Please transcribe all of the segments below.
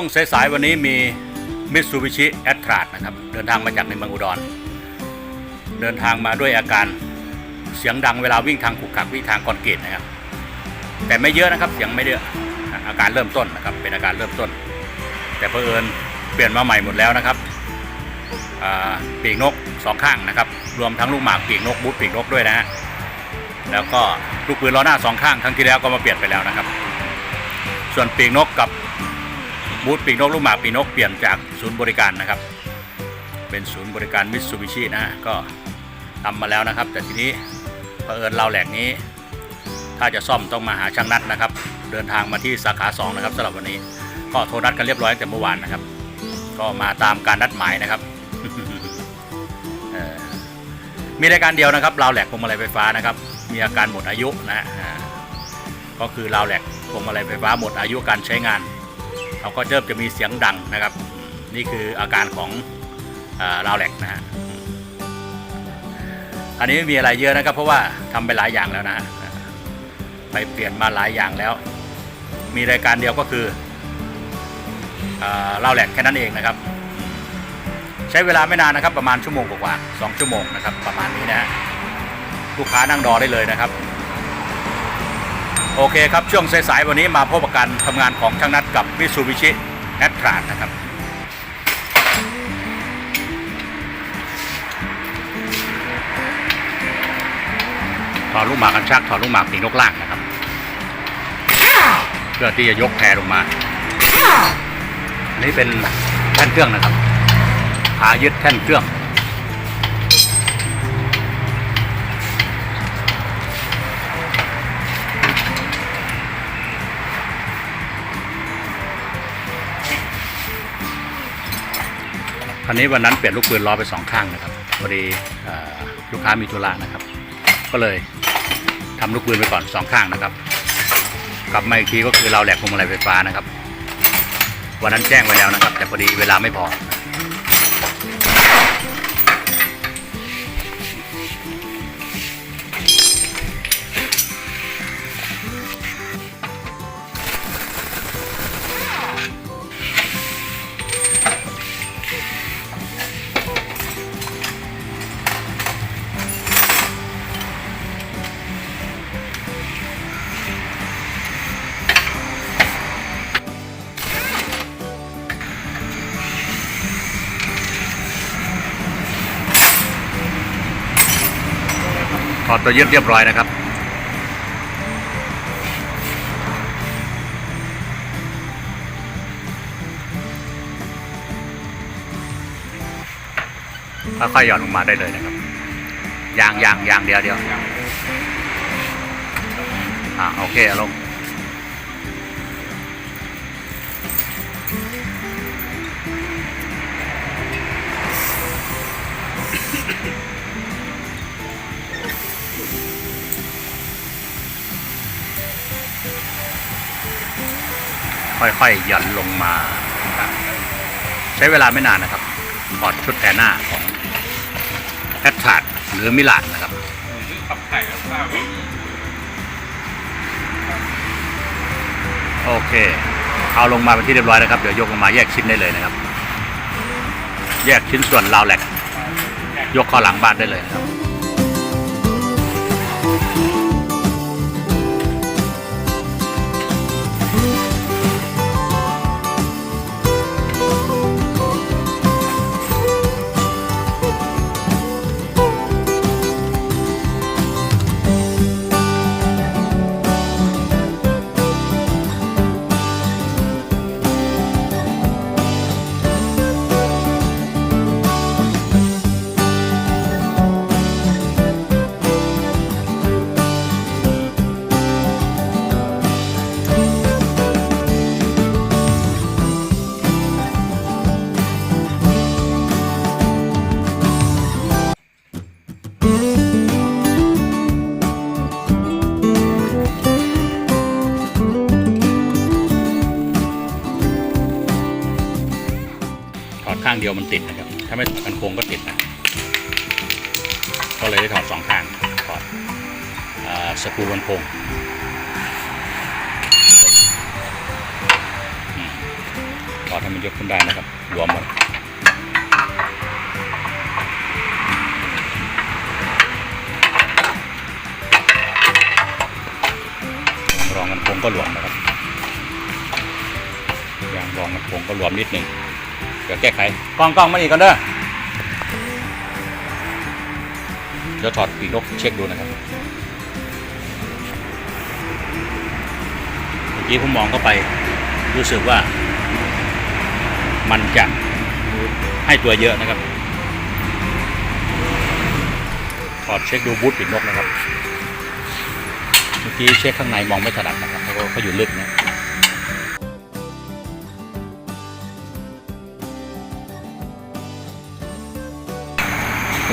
วงสายๆวันนี้มีมิตซูบิชิแอตทราดนะครับ เดินทางมาจากในเมืองอุดร เดินทางมาด้วยอาการเสียงดังเวลาวิ่งทางขุกขักวิ่งทางคอนกรีตนะครับ แต่ไม่เยอะนะครับเสียงไม่เยอะอาการเริ่มต้นนะครับเป็นอาการเริ่มต้น แต่เพอเอิญเปลี่ยนมาใหม่หมดแล้วนะครับปีกนกสองข้างนะครับ รวมทั้งลูกหมากปีกนกบูทปีกนกด้วยนะฮะแล้วก็ลูกปืนล้อหน้าสองข้างครั้งที่แล้วก็มาเปลี่ยนไปแล้วนะครับ ส่วนปีกนกกับ บูธปีกนกลูกหมากปีนกเปลี่ยนจากศูนย์บริการนะครับ เป็นศูนย์บริการมิตซูบิชินะก็ทำมาแล้วนะครับ แต่ทีนี้เผอิญเราแหลกนี้ ถ้าจะซ่อมต้องมาหาช่างนัดนะครับ เดินทางมาที่สาขา2นะครับสำหรับวันนี้ก็โทรนัดกันเรียบร้อยตั้งแต่เมื่อวานนะครับ ก็มาตามการนัดหมายนะครับมีรายการเดียวนะครับราวแหลกพวงมาลัยไฟฟ้านะครับ มีอาการหมดอายุนะฮะก็คือราวแหลกพวงมาลัยไฟฟ้าหมดอายุการใช้งาน เราก็เริ่มจะมีเสียงดังนะครับ นี่คืออาการของอ่าราวแหลกนะฮะอันนี้ไม่มีอะไรเยอะนะครับ เพราะว่าทำไปหลายอย่างแล้วนะไปเปลี่ยนมาหลายอย่างแล้ว มีรายการเดียวก็คืออ่าราวแหลกแค่นั้นเองนะครับ ใช้เวลาไม่นานนะครับ ประมาณชั่วโมงกว่าๆสองชั่วโมงนะครับ ประมาณนี้นะฮะลูกค้านั่งรอได้เลยนะครับ โอเคครับ ช่วงสายๆวันนี้มาพบกับการทำงานของช่างนัดกับมิซูบิชิแอตทรานะครับถอดลูกหมากกันชักถอดลูกหมากปีนกล่างนะครับ เพื่อที่จะยกแพรลงมาอันนี้เป็นแท่นเครื่องนะครับขายึดแท่นเครื่อง คันนี้วันนั้นเปลี่ยนลูกปืนล้อไปสองข้างนะครับพอดีลูกค้ามีธุระนะครับ ก็เลยทำลูกปืนไปก่อนสองข้างนะครับ กลับมาอีกทีก็คือเราแหลกพวงมาลัยไฟฟ้านะครับ วันนั้นแจ้งไว้แล้วนะครับ แต่พอดีเวลาไม่พอ อดตัวยึดเรียบร้อยนะครับ ค่อยๆหย่อนลงมาได้เลยนะครับยางยางยางเดียวเดียวอ่าโอเคอาลง ค่อยๆหย่อนลงมาใช้เวลาไม่นานนะครับถอดชุดแทนหน้าของแอตทาดหรือมิลานนะครับโอเค เอาลงมาเป็นที่เรียบร้อยนะครับ เดี๋ยวยกลงมาแยกชิ้นได้เลยนะครับ แยกชิ้นส่วนราวแหลกยกข้าหลังบ้านได้เลยครับ ได้ถอดสองข้างถอดอาสกรูกันโครงอืมโอเคถอดให้มันยกขึ้นได้นะครับรวมหมดรองกันโค้งก็หลวมนะครับยางรองกันโค้งก็หลวมนิดหนึ่งเดี๋ยวแก้ไขกล้องกล้องมาอีกกันเด้อ เดี๋ยวถอดปีกนกเช็คดูนะครับเมื่อกี้ผมมองเข้าไปรู้สึกว่า มันจะให้ตัวเยอะนะครับ ถอดเช็คดูบูทปิดนกนะครับ เมื่อกี้เช็คข้างในมองไม่ถนัดนะครับเพราะเขาอยู่ลึกนะ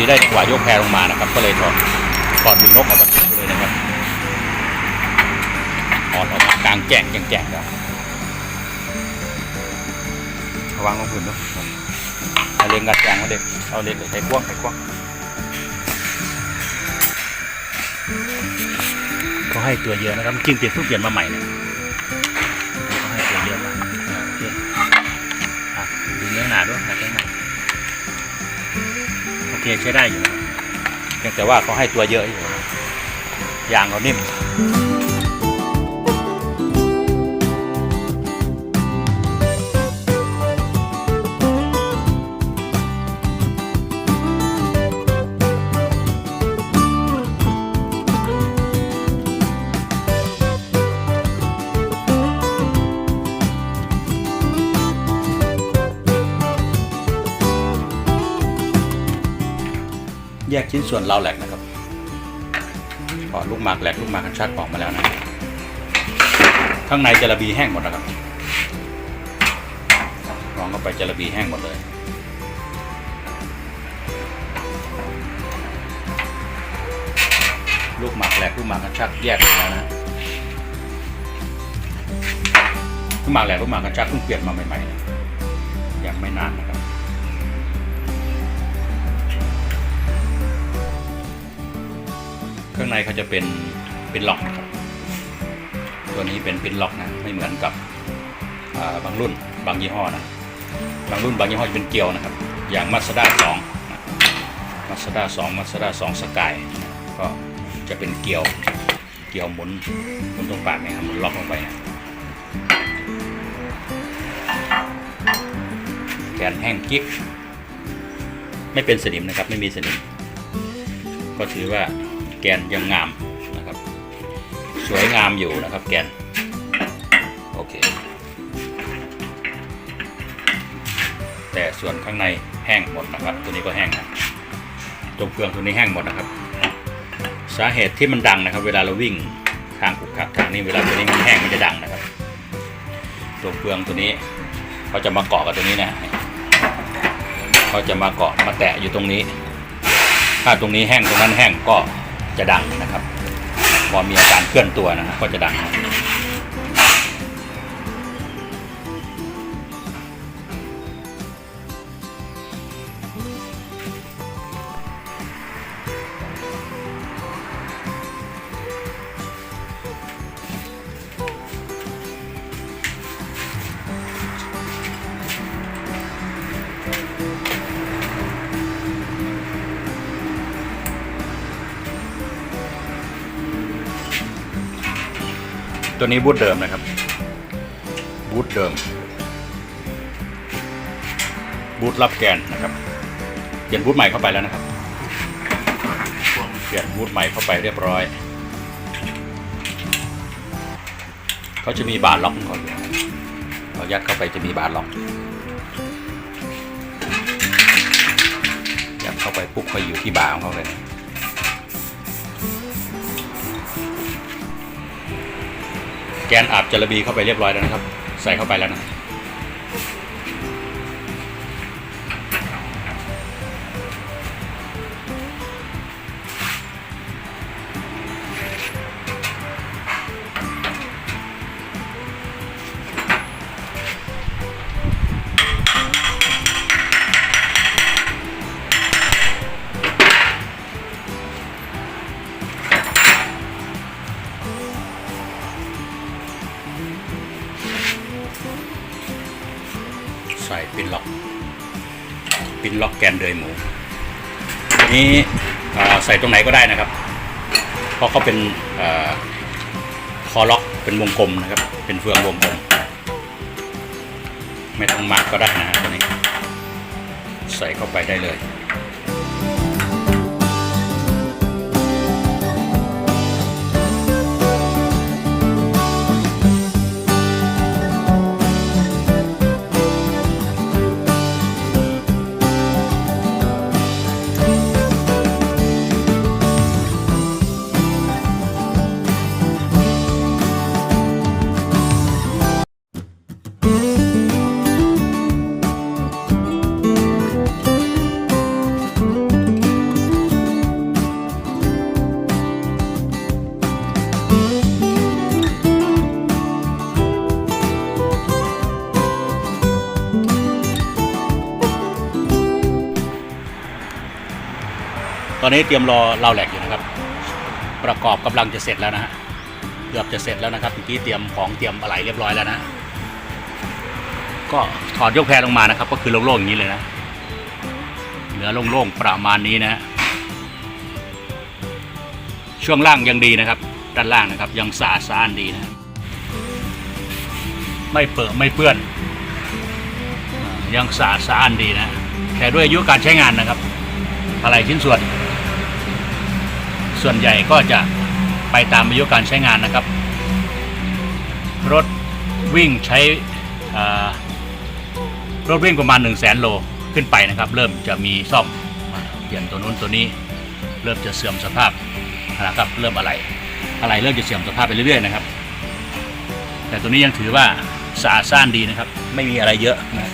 ดีได้จังหวะยกแพรลงมานะครับ ก็เลยถอดถอดปีกนกออกมาเช็คดูเลยนะครับถอดออกมากลางแจ้งแจ้งแล้วระวังลงพื้นด้วยเอาเลงกัดยางมาเด็กเอาเลงใส่กว้างใส่กว้างเขาให้ตัวเยอะนะครับจริงเปลี่ยนเพิ่งเปลี่ยนมาใหม่นี่ย ใช้ได้อยู่นะเพียงแต่ว่าเขาให้ตัวเยอะอยู่นะยางเขานิ่ม ชิ้นส่วนเราแหลกนะครับถอลูกหมากแหลกลูกหมากกันชักออกมาแล้วนะข้างในจะระบีแห้งหมดนะครับลองเข้าไปจะระบีแห้งหมดเลยลูกหมากแหลกลูกหมากกันชักแยกออกมาแล้วนะลูกหมากแหลกลูกหมากกันชักเพิ่งเปลี่ยนมาใหม่ๆยยังไม่นานนะ ข้างในเขาจะเป็นเป็นล็อกนะครับ ตัวนี้เป็นเป็นล็อกนะ ไม่เหมือนกับาบางรุ่นบางยี่ห้อนะ บางรุ่นบางยี่ห้อจะเป็นเกลียวนะครับ อย่างมาสด้าสองมาสด้าสองมาสด้าสองสกายก็จะเป็นเกลียว เกลียวหมุนหมุนตรงปากเนี่ยครับหมุนล็อกลงไปนะแกนแห้งกิ๊กไม่เป็นสนิมนะครับ ไม่มีสนิม ก็ถือว่า แกนยังงามนะครับ สวยงามอยู่นะครับแกน โอเค แต่ส่วนข้างในแห้งหมดนะครับ ตัวนี้ก็แห้งนะตรงเฟืองตัวนี้แห้งหมดนะครับ สาเหตุที่มันดังนะครับ เวลาเราวิ่งทางขุกขักทางนี้เวลาตัวนี้มันแห้งมันจะดังนะครับ ตัวเฟืองตัวนี้เขาจะมาเกาะกับตัวนี้นะเขาจะมาเกาะมาแตะอยู่ตรงนี้ ถ้าตรงนี้แห้งตรงนั้นแห้งก็ จะดังนะครับ พอมีอาการเคลื่อนตัวนะครับก็จะดัง ตัวนี้บูทเดิมนะครับ บูทเดิม บูทรับแกนนะครับ เปลี่ยนบูทใหม่เข้าไปแล้วนะครับ เปลี่ยนบูทใหม่เข้าไปเรียบร้อย เขาจะมีบาร์ล็อกของเขาอยู่เรายัดเข้าไปจะมีบาร์ล็อก ยัดเข้าไปปุ๊บเขาอยู่ที่บาร์ของเขาเลย แกนอาบจระบีเข้าไปเรียบร้อยแล้วนะครับ ใส่เข้าไปแล้วนะ ใส่ปินล็อกปินล็อกแกนเดยหมู นี้ใส่ตรงไหนก็ได้นะครับ เพราะเขาเป็นคอล็อกเป็นวงกลมนะครับ เป็นเฟืองวงกลม ไม่ต้องมาร์กก็ได้นะตัวนี้ ใส่เข้าไปได้เลย อนนี้เตรียมรอเราแหลกอยู่นะครับ ประกอบกำลังจะเสร็จแล้วนะฮะเกือบจะเสร็จแล้วนะครับเมื่อกี้เตรียมของเตรียมอะไรเรียบร้อยแล้วนะ ก็ถอดยกแพรลงมานะครับ ก็คือโล่งๆอย่างนี้เลยนะเหลือโล่งๆประมาณนี้นะฮะช่วงล่างยังดีนะครับ ด้านล่างนะครับ ยังสะอาดสะอ้านดีนะ ไม่เปิดไม่เปื้อน ยังสะอาดสะอ้านดีนะแต่ด้วยอายุการใช้งานนะครับ อะไรชิ้นส่วน ส่วนใหญ่ก็จะไปตามอายุการใช้งานนะครับ รถวิ่งใช้รถวิ่งประมาณ 1 0 0 0 0แสนโลขึ้นไปนะครับ เริ่มจะมีซ่อมเปลี่ยนตัวนู้นตัวนี้ เริ่มจะเสื่อมสภาพนะครับเริ่มอะไรอะไรเริ่มจะเสื่อมสภาพไปเรื่อยๆนะครับ แต่ตัวนี้ยังถือว่าสะอาดซ่านดีนะครับ ไม่มีอะไรเยอะนะ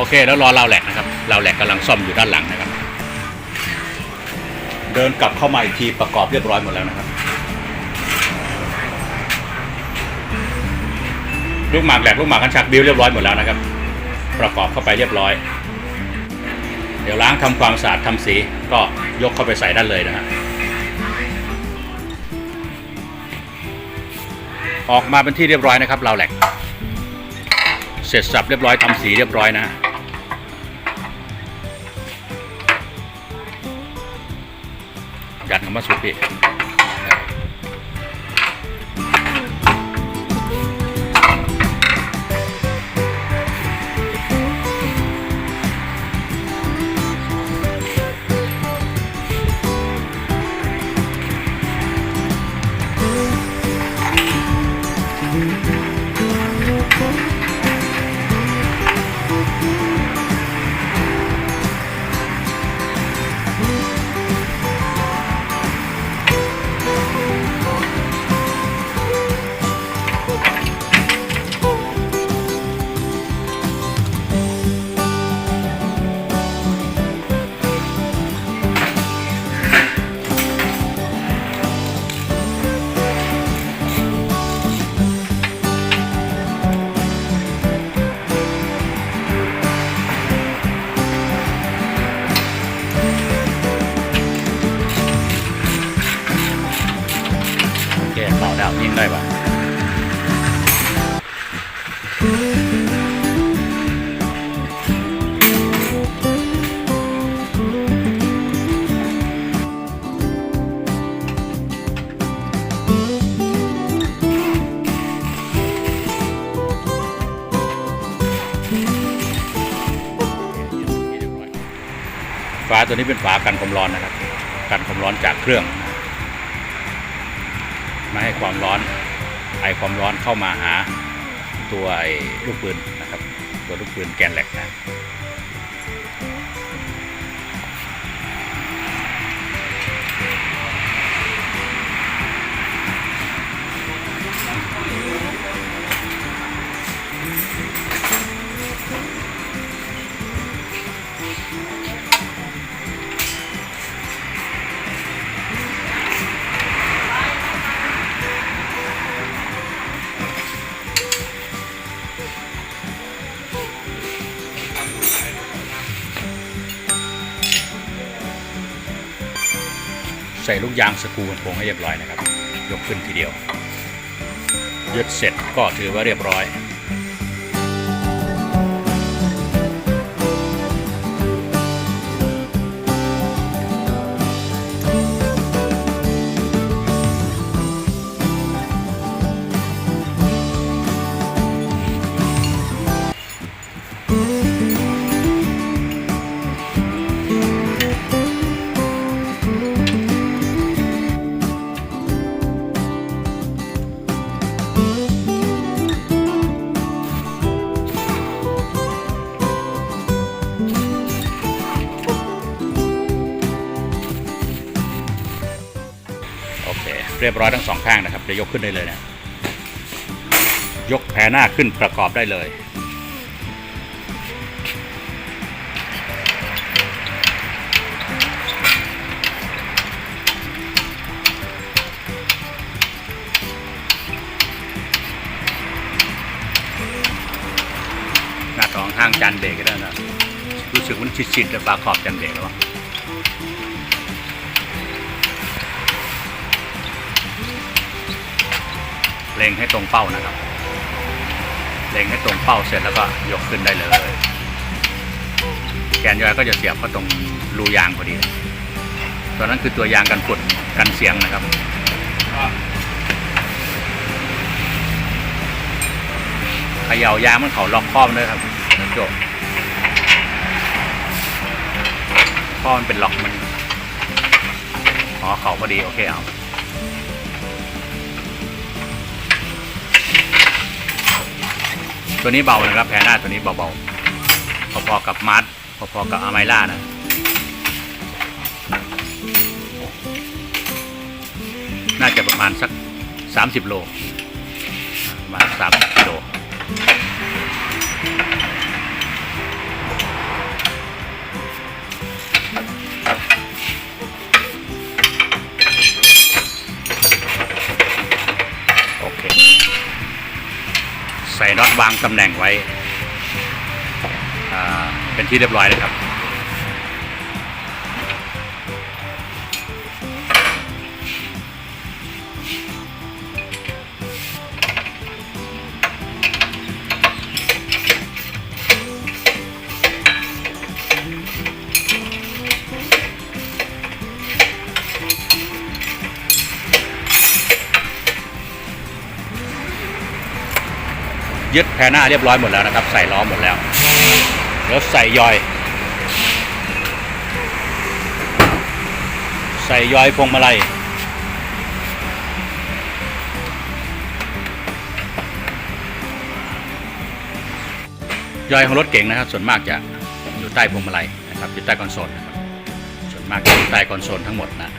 โอเคแล้วรอเราแหลกนะครับเราแหลกกำลังซ่อมอยู่ด้านหลังนะครับ เดินกลับเข้ามาอีกทีประกอบเรียบร้อยหมดแล้วนะครับลูกหมากแหลกลูกหมากคันชักบิวเรียบร้อยหมดแล้วนะครับ ประกอบเข้าไปเรียบร้อย เดี๋ยวล้างทำความสะอาดทำสีก็ยกเข้าไปใส่ด้านเลยนะฮะออกมาเป็นที่เรียบร้อยนะครับเราแหลกเสร็จสับเรียบร้อยทำสีเรียบร้อยนะ ฮะยั นี้เป็นฝากันความร้อนนะครับ กันความร้อนจากเครื่องไม่ให้ความร้อนไอความร้อนเข้ามาหาตัวไอลูกปืนนะครับ ตัวลูกปืนแกนเหล็กนะ ส่ลูกยางสกรูกันโปงให้เรียบร้อยนะครับ ยกขึ้นทีเดียวยึดเสร็จก็ถือว่าเรียบร้อย เรียบร้อยทั้งสองข้างนะครับจะยกขึ้นได้เลยนะยกแผ่หน้าขึ้นประกอบได้เลยหน้าท้องห้างจานเบรกก็ได้นะรู้สึกมันชิดๆแต่ปลาขอบจานเบรกแล้ว เล็งให้ตรงเป้านะครับ เล็งให้ตรงเป้าเสร็จแล้วก็ยกขึ้นได้เลย แกนยอยก็จะเสียบเข้าตรงรูยางพอดีตัวนั้นคือตัวยางกันฝุ่นกันเสียงนะครับเขย่ายางมันเขาล็อกข้อมนด้วยครับจบข้อมันเป็นล็อกมันอ๋อเขาพอดีโอเคเอา ตัวนี้เบานะครับแพรหน้าตัวนี้เบาๆพอๆกับมาร์ทพอๆกับอาไมล่านะน่าจะประมาณสัก 30 โลประมาณ30กิโล วางตำแหน่งไว้เป็นที่เรียบร้อยเลยครับ แพรหน้าเรียบร้อยหมดแล้วนะครับ ใส่ล้อหมดแล้วเดี๋ยวใส่ยอย ใส่ยอยพวงมาลัยยอยของรถเก๋งนะครับ ส่วนมากจะอยู่ใต้พวงมาลัยนะครับอยู่ใต้คอนโซลนะครับส่วนมากจะอยู่ใต้คอนโซลทั้งหมดนะ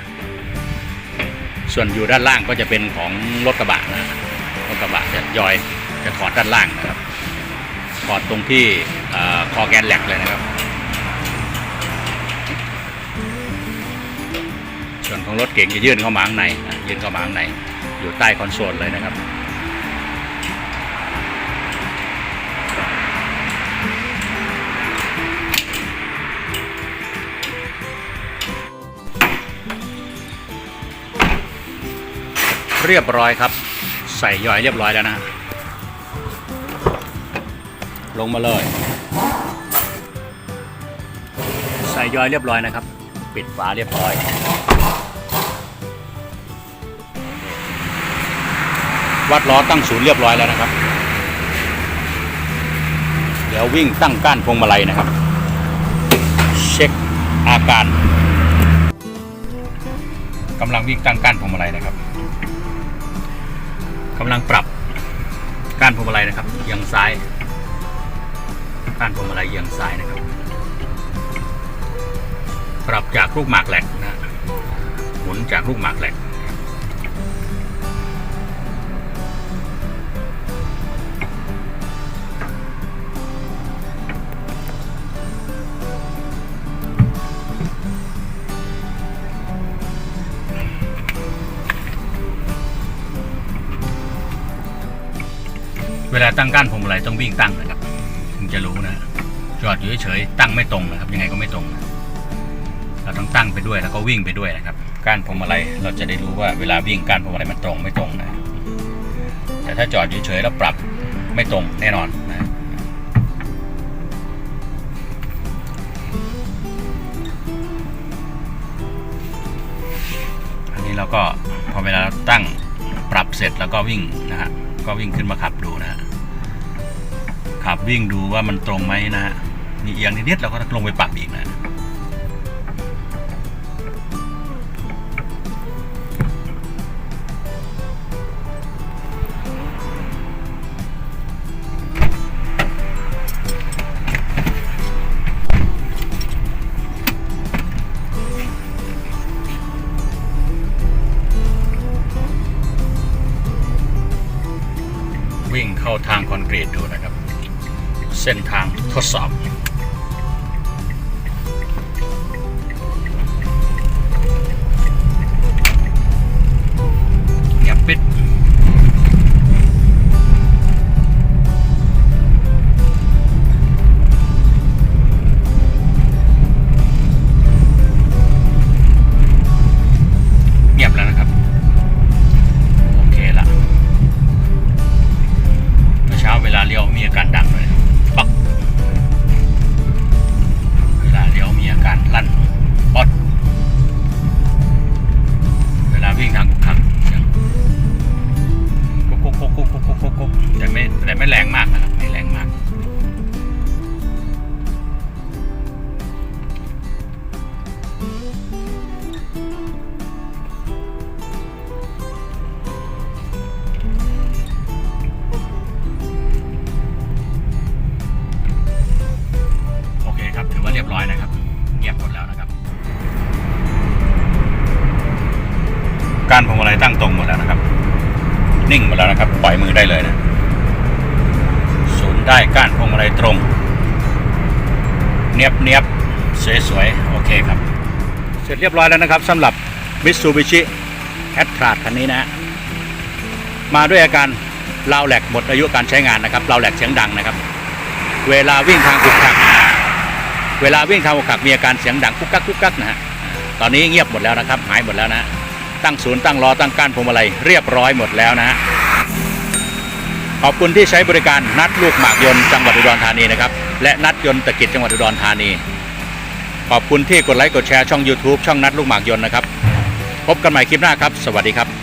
ส่วนอยู่ด้านล่างก็จะเป็นของรถกระบะนะรถกระบะจะยอย จะถอดด้านล่างนะครับ ถอดตรงที่เอ่อคอแกนแหลกเลยนะครับ ส่วนของรถเก๋งจะยื่นเข้ามาข้างในนะยื่นเข้ามาข้างในอยู่ใต้คอนโซลเลยนะครับเรียบร้อยครับ ใส่ย่อยเรียบร้อยแล้วนะ ลงมาเลย ใส่ย่อยเรียบร้อยนะครับ ปิดฝาเรียบร้อยวัดล้อตั้งศูนย์เรียบร้อยแล้วนะครับ เดี๋ยววิ่งตั้งก้านพวงมาลัยนะครับ เช็คอาการกำลังวิ่งตั้งก้านพวงมาลัยนะครับกำลังปรับก้านพวงมาลัยนะครับเอียงซ้าย ก้านพวงมาลัยเอียงซ้ายนะครับ ปรับจากลูกหมากแหลกนะหมุนจากลูกหมากแหลกเวลาตั้งก้านพวงมาลัยต้องวิ่งตั้งนะครับ จะรู้นะจอดอยู่เฉยๆตั้งไม่ตรงนะครับ ยังไงก็ไม่ตรงนะเราต้องตั้งไปด้วยแล้วก็วิ่งไปด้วยนะครับก้านพวงมาลัยเราจะได้รู้ว่าเวลาวิ่งก้านพวงมาลัยมันตรงไม่ตรงนะ แต่ถ้าจอดเฉยๆแล้วปรับไม่ตรงแน่นอนนะอันนี้เราก็พอเวลาเราตั้งปรับเสร็จแล้วก็วิ่งนะฮะก็วิ่งขึ้นมาขับดูนะฮะ ขับวิ่งดูว่ามันตรงไหมนะฮะ มีเอียงนิดๆเราก็ลงไปปรับอีกนะวิ่งเข้าทางคอนกรีตดูนะครับ เส้นทางทดสอบเงียบปิด เรียบร้อยแล้วนะครับสำหรับ Mitsubishi a t t r a คันนี้นะ มาด้วยอาการราวแหลกหมดอายุการใช้งานนะครับราวแหลกเสียงดังนะครับ เวลาวิ่งทางขุกขัก เวลาวิ่งทางขุกขักมีอาการเสียงดังกุ๊กกักกุ๊กกักนะฮะตอนนี้เงียบหมดแล้วนะครับ หายหมดแล้วนะ ตั้งศูนย์ตั้งล้อตั้งก้านพวงมาลัยเรียบร้อยหมดแล้วนะฮะขอบคุณที่ใช้บริการนัดลูกหมากยนต์จังหวัดอุดรธานีนะครับ และนัดยนต์ตะกิจจังหวัดอุดรธานี ขอบคุณที่กดไลค์กดแชร์ช่อง YouTube ช่องนัดลูกหมากยนต์นะครับ พบกันใหม่คลิปหน้าครับ สวัสดีครับ